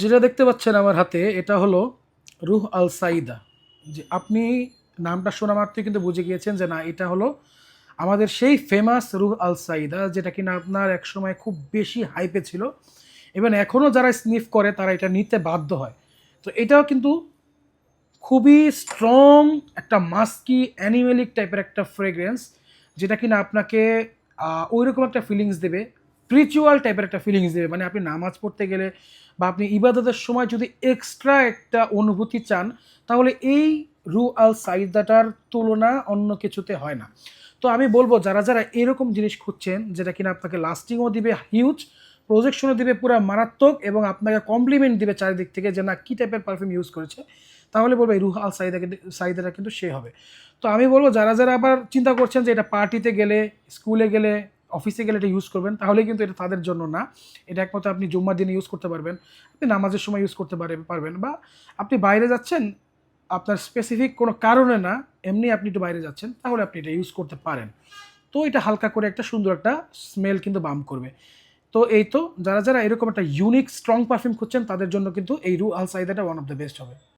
যেটা দেখতে পাচ্ছেন আমার হাতে, এটা হলো রুহ আল সাইদা। যে আপনি নামটা শোনা মাত্রই কিন্তু বুঝে গিয়েছেন যে না, এটা হলো আমাদের সেই ফেমাস রুহ আল সাইদা, যেটা কিনা আপনার একসময় খুব বেশি হাইপে ছিল। এবং এখনও যারা স্নিফ করে, তারা এটা নিতে বাধ্য হয়। তো এটাও কিন্তু খুবই স্ট্রং একটা মাস্কি অ্যানিমেলিক টাইপের একটা ফ্রেগরেন্স যেটা কিনা আপনাকে ওই রকম একটা ফিলিংস দেবে। স্পিরিচুয়াল টাইপের একটা ফিলিংস দেবে মানে আপনি নামাজ পড়তে গেলে বা আপনি ইবাদতের সময় যদি এক্সট্রা একটা অনুভূতি চান, তাহলে এই রু আল সাইদাটার তুলনা অন্য কিছুতে হয় না। তো আমি বলব, যারা যারা এরকম জিনিস খুঁজছেন, যেটা কিনা আপনাকে লাস্টিংও দিবে হিউজ প্রজেকশনও দিবে, পুরো মারাত্মক এবং আপনাকে কমপ্লিমেন্ট দিবে চারিদিক থেকে যে, না, কী টাইপের পারফিউম ইউজ করেছে? তাহলে বলব, এই রুহ আল সাইদাকে সাইদাটা কিন্তু সে হবে। তো আমি বলব, যারা যারা আবার চিন্তা করছেন যে, এটা পার্টিতে গেলে স্কুলে গেলে অফিসে গেলে এটা ইউজ করবেন তাহলে কিন্তু এটা তাদের জন্য না। এটা একমাত্র আপনি জুম্মার দিনে ইউজ করতে পারবেন, আপনি নামাজের সময় ইউজ করতে পারে পারবেন বা আপনি বাইরে যাচ্ছেন, আপনার স্পেসিফিক কোনো কারণে না, এমনি আপনি একটু বাইরে যাচ্ছেন, তাহলে আপনি এটা ইউজ করতে পারেন। তো এটা হালকা করে একটা সুন্দর একটা স্মেল কিন্তু বাম করবে। তো এই তো, যারা যারা এরকম একটা ইউনিক স্ট্রং পারফিউম খুঁজছেন, তাদের জন্য কিন্তু এই রু আল সাইদাটা ওয়ান অফ দ্য বেস্ট হবে।